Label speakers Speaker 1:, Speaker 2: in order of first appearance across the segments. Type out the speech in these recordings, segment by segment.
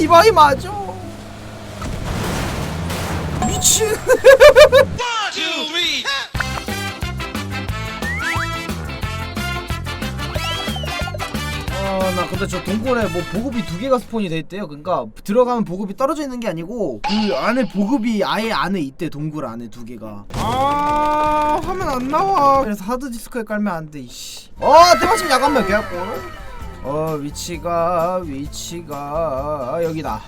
Speaker 1: 이 바위 맞아. 미친. 아나 근데 저 동굴에 뭐 보급이 두 개가 스폰이 돼 있대요. 그러니까 들어가면 보급이 떨어져 있는 게 아니고 그 안에 보급이 아예 안에 있대 동굴 안에 두 개가. 아 화면 안 나와. 그래서 하드 디스크에 깔면 안 돼 이씨. 어 때마침 야간면 개갖고 어 위치가 위치가 여기다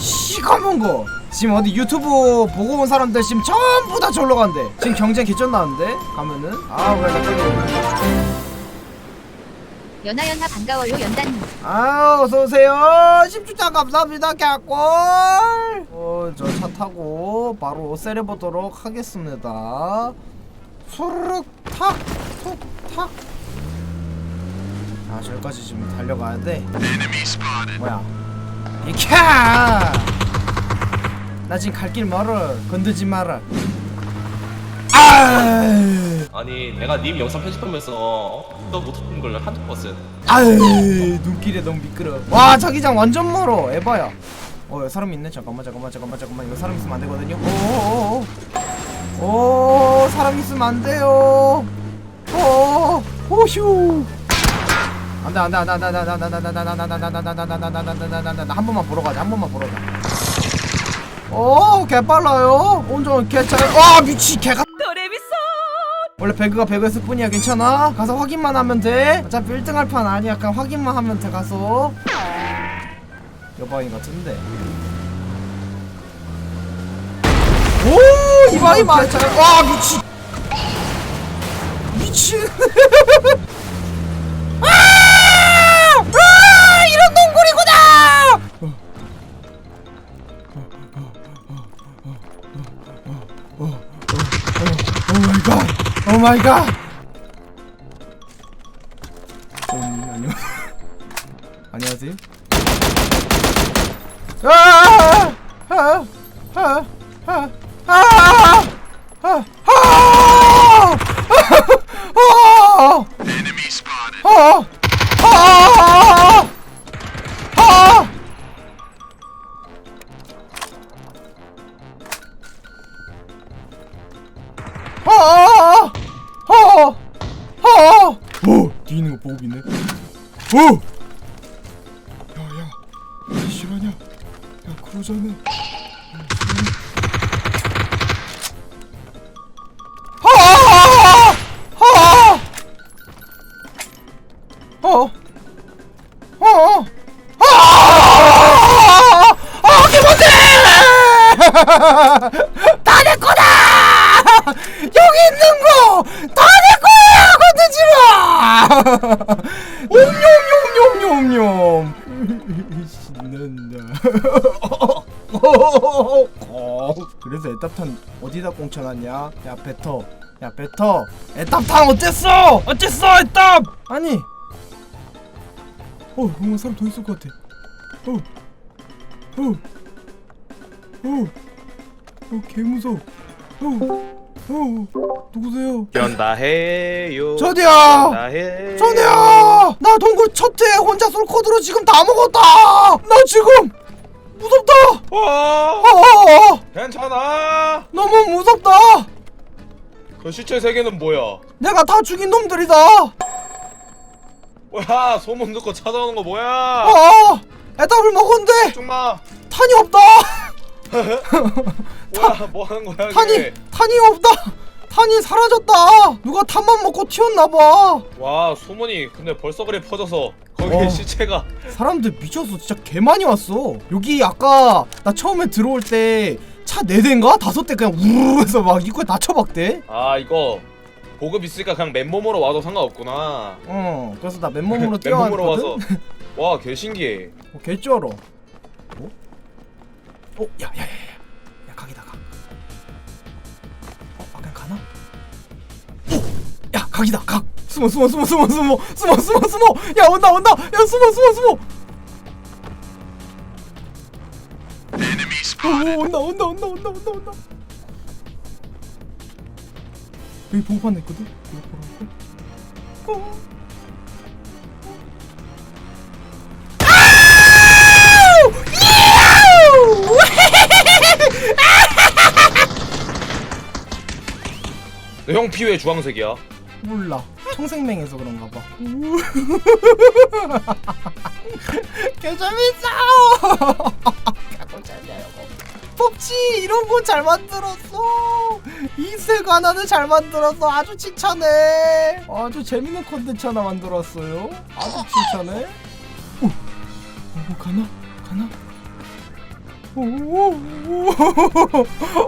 Speaker 1: 시커먼 거 지금 어디 유튜브 보고 온 사람들 지금 전부 다 절로 간대 지금 경쟁 개쩐 나는데 가면은 아왜나 빨리
Speaker 2: 연하연하 반가워요 연단님
Speaker 1: 아 어서 오세요. 10주차 감사합니다. 개꿀. 어저 차 타고 바로 세려보도록 하겠습니다. 수르륵 탁툭 탁. 아 저기까지 지금 달려가야 돼. 뭐야? 비켜! 나 지금 갈 길 멀어. 건드지 마라. 아!
Speaker 3: 아니 내가 님 영상 편집하면서 어? 너 못하는 걸 한두 봤어요
Speaker 1: 아유 눈길에 너무 미끄러. 와 자기장 완전 멀어. 에바야. 어 사람 있네. 잠깐만 잠깐만 잠깐만 잠깐만 이거 사람 있으면 안 되거든요. 오오오. 오 사람 있으면 안 돼요. 오 오휴. 안돼 안돼 안돼 안돼 안돼 안돼 안돼 안돼 안돼 안돼 안돼 안돼 안돼 안돼 안돼 한 번만 보러 가자 한 번만 보러 가. 오 개빨라요. 온전 개차. 와 미치 개가. 원래 배그가 배그였을 뿐이야 괜찮아 가서 확인만 하면 돼 어차피 1등 할 판 아니야 그냥 확인만 하면 돼 가서 여바인 같은데 오 이바이 맞아 와 미친 미친 마이 갓! 음, 안녕. 안녕하세요. 아! 아! 아! 아! 아! 아! 아! 아! 아! 아! 아! 보고 있네. 오! 야, 야. 실화냐? 야, 그러자네. 아! 아! 어? 어? 아! 아, 기본데! 다내 거다! 여기 있는 거! 다 내 거야! 건드지 마! 옴뇸뇸뇸뇸뇸! 신난다. 어, 그래서 애답탄 어디다 꽁쳐놨냐? 야, 뱉어. 야, 뱉어. 애답탄 어땠어? 어땠어, 애답! 아니. 어, 뭔가 사람 더 있을 것 같아. 어. 어. 어. 어, 개무서워. 어. 어. 누구세요?
Speaker 3: 연다해요
Speaker 1: 저디야! 전이야! 나 동굴 첫 회에 혼자 솔코드로 지금 다 먹었다! 나 지금 무섭다!
Speaker 3: 와
Speaker 1: 어어어!
Speaker 3: 괜찮아
Speaker 1: 너무 무섭다!
Speaker 3: 그 시체 세계는 뭐야
Speaker 1: 내가 다 죽인 놈들이다!
Speaker 3: 뭐야 소문 듣고 찾아오는 거 뭐야
Speaker 1: 어! 애답을 먹었는데
Speaker 3: 쭉마
Speaker 1: 탄이 없다!
Speaker 3: 뭐야 뭐 하는 거야 이게
Speaker 1: 탄이 탄이 없다! 탄이 사라졌다! 누가 탄만 먹고 튀었나 봐!
Speaker 3: 와 소문이 근데 벌써 그래 퍼져서 거기에
Speaker 1: 어.
Speaker 3: 시체가
Speaker 1: 사람들 미쳤어 진짜 개 많이 왔어 여기 아까 나 처음에 들어올 때 차 네 대인가 다섯 대 그냥 우르르 해서 막 입구에 다 쳐박대
Speaker 3: 아 이거 보급 있으니까 그냥 맨몸으로 와도 상관없구나
Speaker 1: 어 그래서 나 맨몸으로
Speaker 3: 맨몸으로 와서
Speaker 1: 뛰어왔거든
Speaker 3: 와 개 신기해
Speaker 1: 어, 개쩔어 어? 어, 야, 야, 야, 야, 야 각이다 각. 어, 아, 그냥 가나? 오, 야, 각이다 각. 숨어, 숨어, 숨어, 숨어, 숨어, 숨어, 숨어, 숨어. 야, 온다, 온다. 야, 숨어, 숨어, 숨어. 오, 온다, 온다, 온다, 온다, 온다, 온다. 여기 보호판 있거든. 이거 보라고. 어.
Speaker 4: 형 피 왜 주황색이야?
Speaker 1: 몰라. 청생맹에서 그런가 봐. 개재밌어! 법치! 이런 거 잘 만들었어! 이색 하나는 잘 만들었어 아주 칭찬해! 아주 재밌는 컨텐츠 하나 만들었어요. 아주 칭찬해? 오, 오 가나? 가나? 오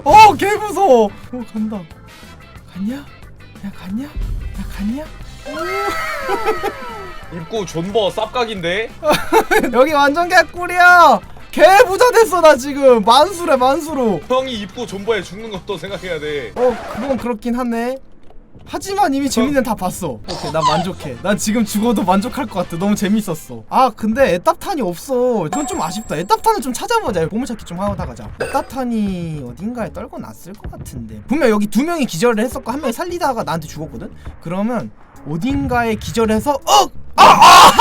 Speaker 1: 오오! 개무서워! 오 간다 갔냐? 야 갔냐? 야 갔냐?
Speaker 4: 입구 존버 쌉각인데?
Speaker 1: 여기 완전 개꿀이야! 개 부자 됐어 나 지금! 만수래 만수로!
Speaker 4: 형이 입구 존버에 죽는 것도 생각해야 돼.
Speaker 1: 어 그건 그렇긴 하네 하지만 이미 재미는 다 봤어. 오케이 난 만족해. 난 지금 죽어도 만족할 것 같아. 너무 재밌었어. 아 근데 에따탄이 없어. 이건 좀 아쉽다. 에따탄을 좀 찾아보자. 보물찾기 좀 하다 가자. 에따탄이 어딘가에 떨궈 놨을 것 같은데. 분명 여기 두 명이 기절을 했었고 한 명이 살리다가 나한테 죽었거든? 그러면 어딘가에 기절해서 어! 아! 아!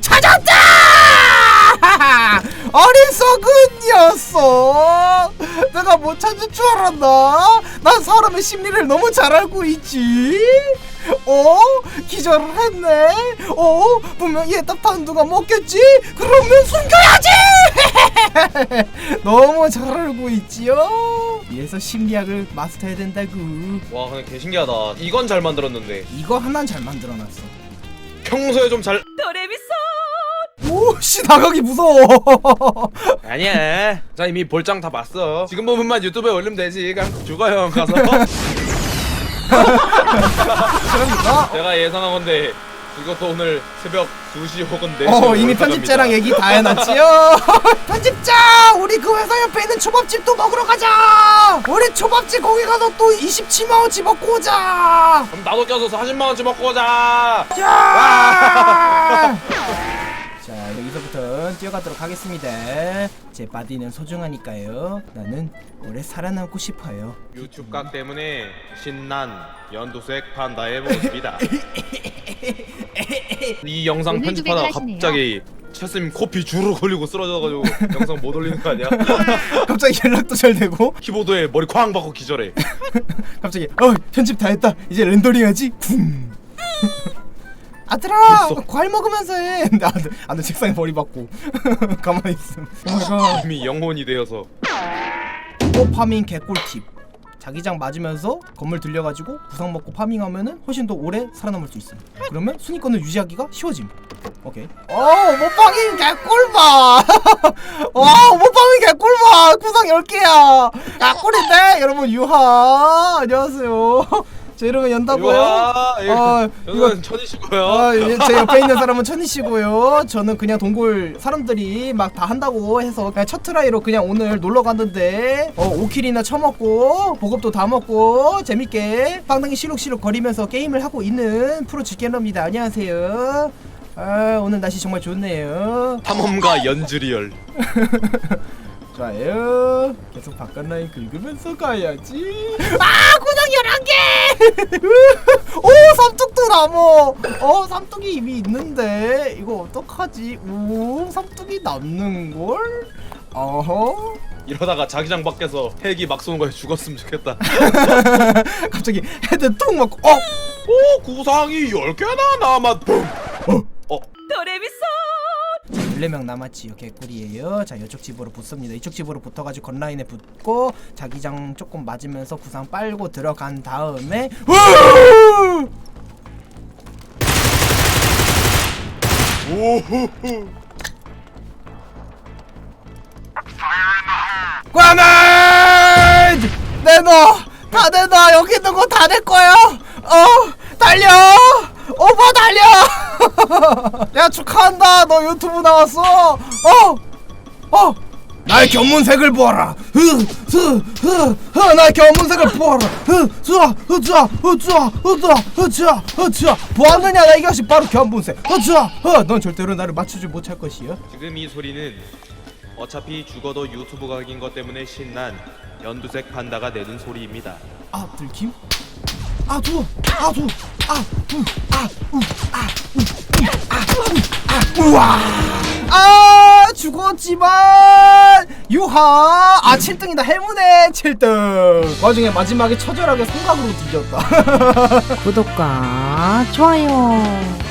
Speaker 1: 찾 았다! 어리석은 녀석! 내가 못 찾을 줄 알았나? 난 사람의 심리를 너무 잘 알고 있지? 어? 기절을 했네? 어? 분명 얘 딱한 누가 먹겠지? 그러면 숨겨야지! 너무 잘 알고 있지요? 이래서 심리학을 마스터해야 된다고.
Speaker 4: 와 근데 개 신기하다 이건 잘 만들었는데
Speaker 1: 이거 하나는 잘 만들어놨어.
Speaker 4: 평소에 좀잘
Speaker 1: 오, 씨, 나가기 무서워.
Speaker 4: 아니야. 자 이미 볼장 다 봤어. 지금 부분만 유튜브에 올리면 되지. 그냥 죽어요 가서. 제가 예상한 건데 이것도 오늘 새벽 2시 혹은 4시
Speaker 1: 어 이미 편집자랑 얘기 다 해놨지요? 편집자 우리 그 회사 옆에 있는 초밥집 또 먹으러 가자! 우리 초밥집 거기 가서 또 27만원치 먹고 오자!
Speaker 4: 그럼 나도 껴서 40만원치 먹고 오자!
Speaker 1: 자! 자 여기서부터 뛰어가도록 하겠습니다. 제 바디는 소중하니까요. 나는 오래 살아남고 싶어요.
Speaker 4: 유튜브 각 때문에 신난 연두색 판다의 모습이다. 이 영상
Speaker 2: 오늘
Speaker 4: 편집하다가. 갑자기 채스님 코피 주르 걸리고 쓰러져가지고 영상 못 올리는 거 아니야?
Speaker 1: 갑자기 연락도 잘 되고.
Speaker 4: 키보드에 머리 쾅 박고 기절해.
Speaker 1: 갑자기 어 편집 다 했다. 이제 렌더링하지? 쿵 아들아. 과일 먹으면서 해. 근데 아들 아들 책상에 머리 박고. 가만히 있음.
Speaker 4: 이미 영혼이 되어서.
Speaker 1: 파밍 개꿀팁. 자기장 맞으면서 건물 들려가지고 구상 먹고 파밍하면은 훨씬 더 오래 살아남을 수 있음. 그러면 순위권을 유지하기가 쉬워짐. 오케이. 어 못파밍 개꿀봐 와 못파밍 개꿀봐 구상 10개야. 개꿀인데? 여러분 유하. 안녕하세요 제 이름은 연다고요
Speaker 4: 우와
Speaker 1: 아,
Speaker 4: 이거
Speaker 1: 이거-
Speaker 4: 이건 천이시고요
Speaker 1: 아, 예, 제 옆에 있는 사람은 천이씨고요. 저는 그냥 동굴 사람들이 막 다 한다고 해서 그냥 첫 트라이로 그냥 오늘 놀러 갔는데 어, 5킬이나 쳐먹고 보급도 다 먹고 재밌게 빵당이 시룩시룩 거리면서 게임을 하고 있는 프로 직게너입니다. 안녕하세요. 아, 오늘 날씨 정말 좋네요.
Speaker 4: 탐험가 연즈리얼
Speaker 1: 좋아요. 계속 바깥 라인 긁으면서 가야지. 아, 구상 11개! 오, 삼뚝도 남어. 어, 삼뚝이 이미 있는데, 이거 어떡하지? 오, 삼뚝이 남는걸? 어허.
Speaker 4: 이러다가 자기장 밖에서 헬기 막 쏘는 거에 죽었으면 좋겠다
Speaker 1: 갑자기 헤드 통 맞고, 어!
Speaker 4: 오 구상이 10개나 남았 붐 어?
Speaker 1: 14명 남았지 요. 개꿀이에요. 자, 이쪽 집으로 붙습니다. 이쪽 집으로 붙어가지고 건라인에 붙고, 자기장 조금 맞으면서 구상 빨고 들어간 다음에!
Speaker 4: 오호호
Speaker 1: 과맨! 내놔! 다 내놔! 여기 있는 거 다 내 거야! 어! 달려! 오빠 달려! 야 축하한다. 너 유튜브 나왔어. 어! 어! 나의 견문색을 보아라. 흐흐흐흐. 나의 견문색을 보아라. 흐으아 흐으아 흐으아 흐으아 흐으아 흐으아. 보았느냐? 뭐 나 이것이 바로 견문색. 흐으아 흐넌 절대로 나를 맞추지 못할 것이여.
Speaker 4: 지금 이 소리는 어차피 죽어도 유튜브 각인 것 때문에 신난 연두색 판다가 내는 소리입니다.
Speaker 1: 아 들킴? 아 두어 아 두어 우와! 아 죽었지만! 유하! 아 7등이다. 행운의 7등! 와중에 마지막에 처절하게 성각으로 뒤졌다.
Speaker 5: 구독과 좋아요